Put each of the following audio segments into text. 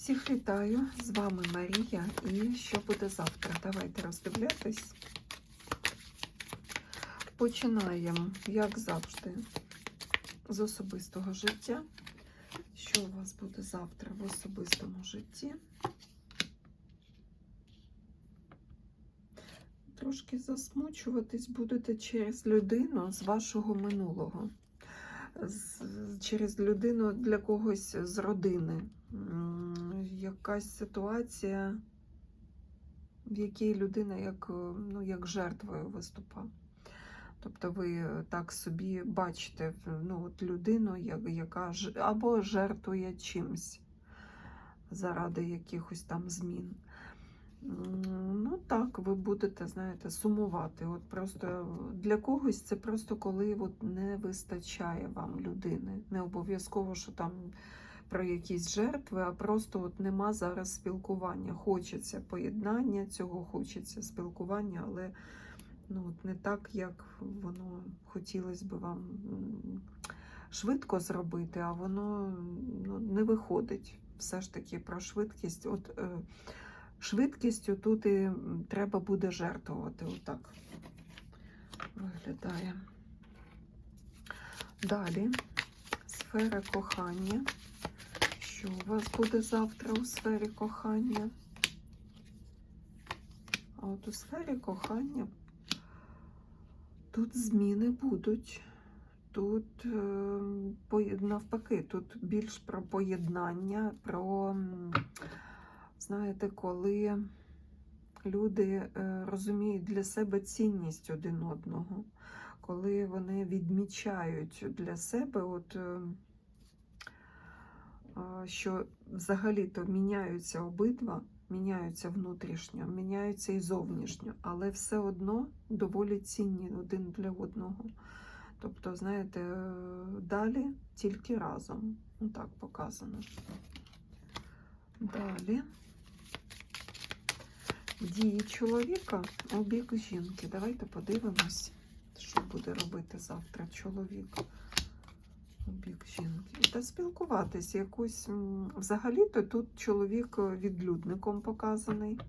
Всіх вітаю! З вами Марія. І що буде завтра? Давайте роздивлятись. Починаємо, як завжди, з особистого життя. Що у вас буде завтра в особистому житті? Трошки засмучуватись будете через людину з вашого минулого. Через людину для когось з родини. Якась ситуація, в якій людина як, е, ну, як жертвою виступає. Тобто ви так собі бачите ну, от людину, як- яка ж- або жертвує чимсь заради якихось там змін. Ну так, ви будете, знаєте, сумувати. От просто для когось це просто коли от не вистачає вам людини. Не обов'язково, що там про якісь жертви, а просто от нема зараз спілкування. Хочеться поєднання цього, хочеться спілкування, але ну, от не так, як воно хотілося б вам швидко зробити, а воно ну, не виходить. Все ж таки про швидкість. От, е, швидкістю тут і треба буде жертвувати. Отак виглядає. Далі сфера кохання. Що у вас буде завтра у сфері кохання? А от у сфері кохання тут зміни будуть. Тут е, навпаки, тут більш про поєднання, про, знаєте, коли люди е, розуміють для себе цінність один одного, коли вони відмічають для себе, от, е, а, що взагалі-то міняються обидва, міняються внутрішньо, міняються і зовнішньо, але все одно доволі цінні один для одного. Тобто, знаєте, далі тільки разом. Так показано. Далі. Дії чоловіка у бік жінки. Давайте подивимось, що буде робити завтра чоловік бік жінки. Та спілкуватись якусь. Взагалі-то тут чоловік відлюдником показаний.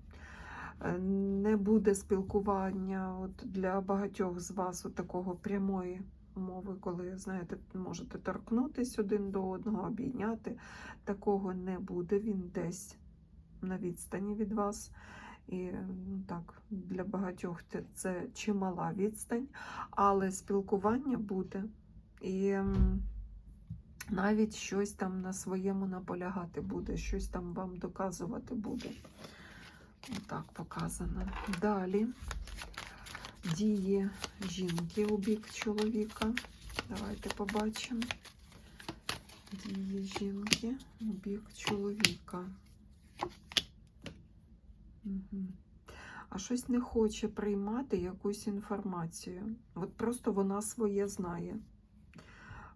Е, Не буде спілкування от для багатьох з вас от такого прямої мови, коли, знаєте, можете торкнутись один до одного, обійняти. Такого не буде. Він десь на відстані від вас. І ну, так, для багатьох це- чимала відстань, але спілкування буде. І навіть щось там на своєму наполягати буде, щось там вам доказувати буде. Отак показано. Далі дії жінки у бік чоловіка. Давайте побачимо. Дії жінки у бік чоловіка. А щось не хоче приймати якусь інформацію. От просто вона своє знає.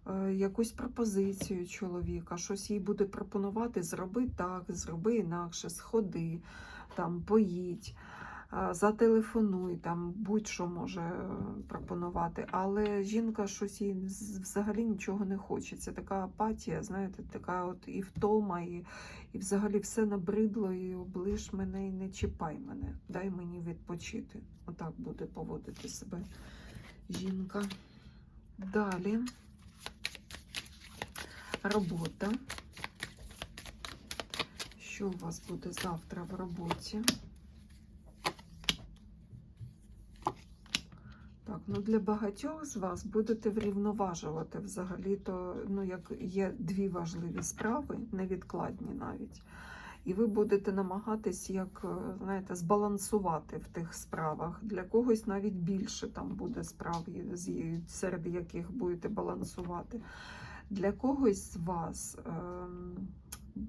Е, якусь пропозицію чоловіка, щось їй буде пропонувати, зроби так, зроби інакше, сходи, там, поїдь, е, зателефонуй, там, будь-що може е, пропонувати. Але жінка щось їй взагалі нічого не хоче. Це така апатія, знаєте, така от і втома, і, і взагалі все набридло, і облиш мене, і не чіпай мене, дай мені відпочити. Отак буде поводити себе жінка. Далі. Робота. Що у вас буде завтра в роботі? Так, ну для багатьох з вас будете врівноважувати взагалі-то, ну, як є дві важливі справи, невідкладні навіть. І ви будете намагатись, як, е, знаєте, збалансувати в тих справах. Для когось навіть більше там буде справ, серед яких будете балансувати. Для когось з вас, ем,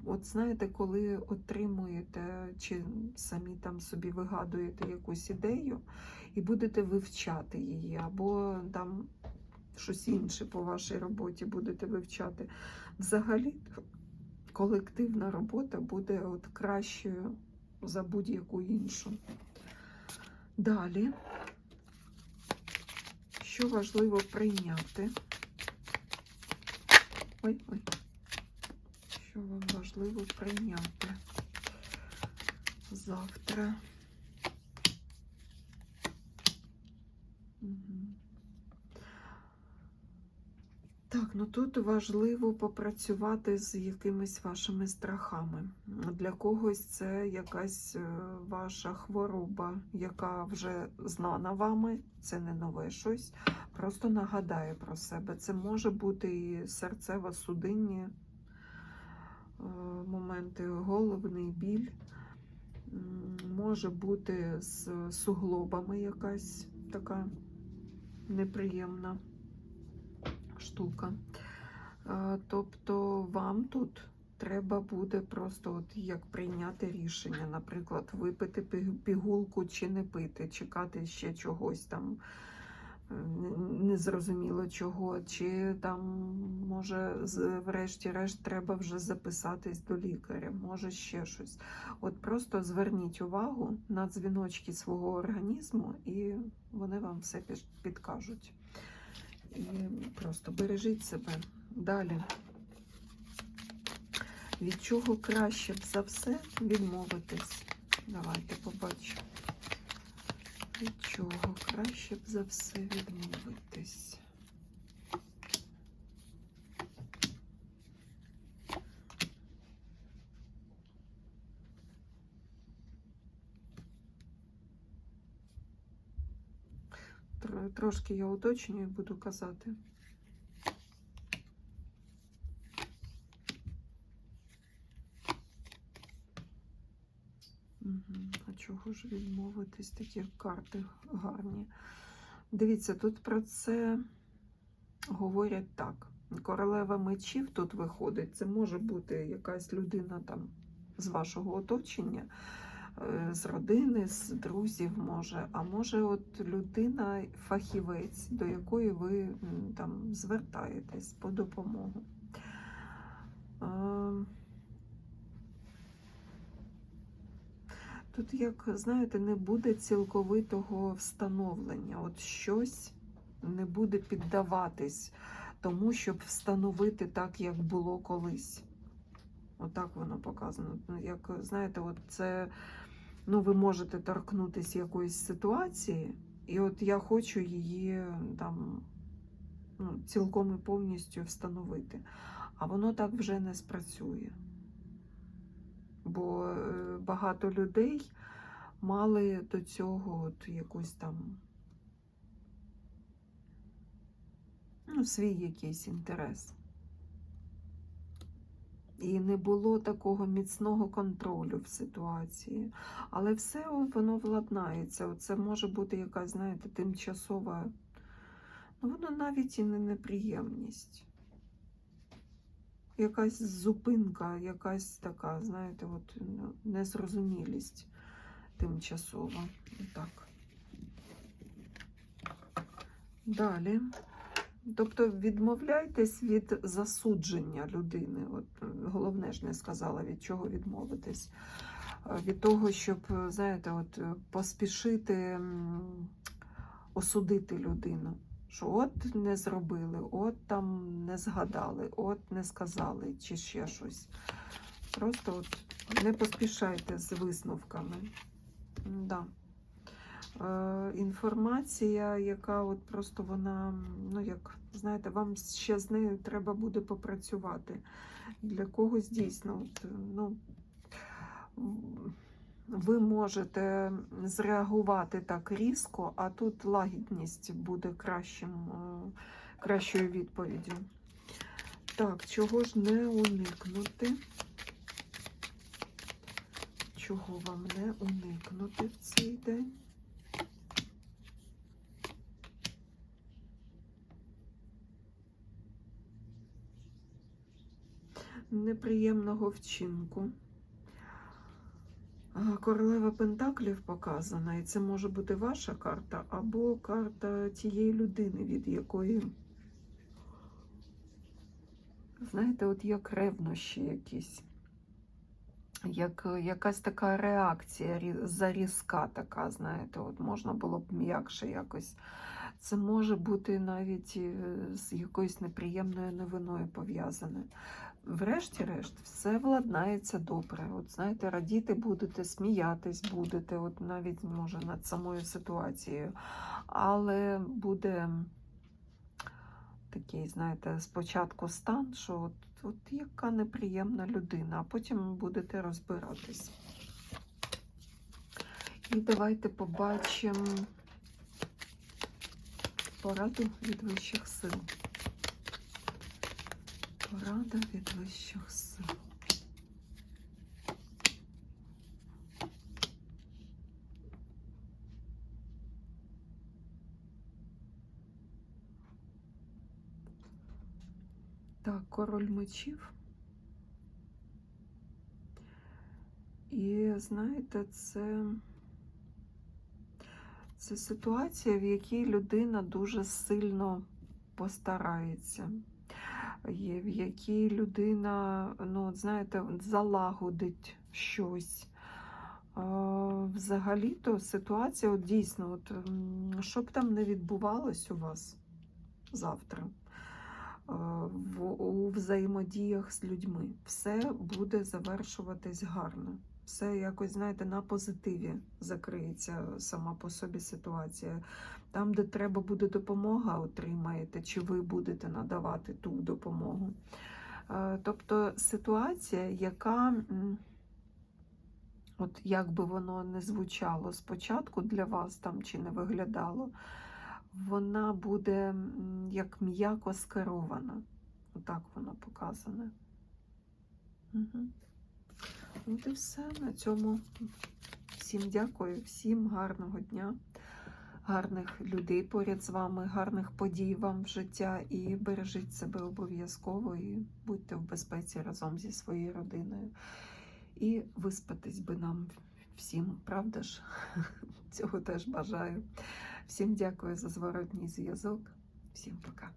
от знаєте, коли отримуєте чи самі там собі вигадуєте якусь ідею і будете вивчати її, або там щось інше по вашій роботі будете вивчати. Взагалі, колективна робота буде от кращою за будь-яку іншу. Далі, що важливо прийняти. Ой, ой. Що вам важливо прийняти завтра? Так, ну тут важливо попрацювати з якимись вашими страхами. Для когось це якась е, ваша хвороба, яка вже знана вами, це не нове щось, просто нагадає про себе. Це може бути і серцево-судинні е, моменти, головний біль, може бути з суглобами якась така неприємна штука. Е, Тобто вам тут треба буде просто от як прийняти рішення, наприклад, випити пігулку чи не пити, чекати ще чогось там е, незрозуміло чого, чи там може врешті-решт треба вже записатись до лікаря, може ще щось. От просто зверніть увагу на дзвіночки свого організму, і вони вам все підкажуть. І просто бережіть себе. Далі. Від чого краще б за все відмовитись? Давайте побачимо. Від чого краще б за все відмовитись? Трошки я уточнюю, буду казати. А чого ж відмовитись? Такі карти гарні. Дивіться, тут про це говорять так. Королева мечів тут виходить. Це може бути якась людина там з вашого оточення, з родини, з друзів може. А може, от людина, фахівець, до якої ви там звертаєтесь по допомогу. Ем, Тут, як знаєте, не буде цілковитого встановлення. От щось не буде піддаватись тому, щоб встановити так, як було колись. Отак воно показано. Ну, Як знаєте, от це ну, ви можете торкнутися якоїсь ситуації, і от я хочу її там ну, цілком і повністю встановити. А воно так вже не спрацює. Бо е, багато людей мали до цього от якусь там ну, свій якийсь інтерес. І не було такого міцного контролю в ситуації. Але все воно владнається. Це може бути якась, знаєте, тимчасова, ну воно навіть і не неприємність. Якась зупинка, якась така, знаєте, от ну, незрозумілість тимчасова. Так. Далі. Тобто відмовляйтесь від засудження людини. От е, головне ж не сказала, від чого відмовитись. Е, Від того, щоб, е, знаєте, от поспішити осудити людину. Що от не зробили, от там не згадали, от не сказали, чи ще щось. Просто от не поспішайте з висновками. Да. Е, інформація, яка от просто вона, ну як, знаєте, вам ще з нею треба буде попрацювати. Для когось дійсно, от, ну, ви можете зреагувати так різко, а тут лагідність буде кращим, е, кращою відповіддю. Так, чого ж не уникнути? Чого вам не уникнути в цей день? Неприємного вчинку. Королева Пентаклів показана, і це може бути ваша карта або карта тієї людини, від якої, знаєте, от як ревнощі якісь. Як якась така реакція зарізка така, знаєте, от можна було б м'якше якось. Це може бути навіть е, з якоюсь неприємною новиною пов'язане. врешті-решт, все владнається добре. От знаєте, радіти будете, сміятись будете, от навіть може над самою ситуацією. Але буде такий, знаєте, спочатку стан, що от, от яка неприємна людина, а потім будете розбиратись. І давайте побачимо пораду від вищих сил. Порада від вищих сил. Так, король мечів. І знаєте, це, це ситуація, в якій людина дуже сильно постарається, є, в якій людина, ну, знаєте, залагодить щось. Взагалі-то ситуація, от дійсно, от, що б там не відбувалось у вас завтра в, у взаємодіях з людьми, все буде завершуватись гарно. Все якось, знаєте, на позитиві закриється сама по собі ситуація. Там, де треба буде допомога, отримаєте, чи ви будете надавати ту допомогу. Е, Тобто ситуація, яка, от як би воно не звучало спочатку для вас там чи не виглядало, вона буде як м'яко скерована. Отак воно показане. Угу. От і все. На цьому всім дякую, всім гарного дня, гарних людей поряд з вами, гарних подій вам в життя і бережіть себе обов'язково і будьте в безпеці разом зі своєю родиною. І виспатись би нам всім, правда ж? Цього теж бажаю. Всім дякую за зворотній зв'язок. Всім пока.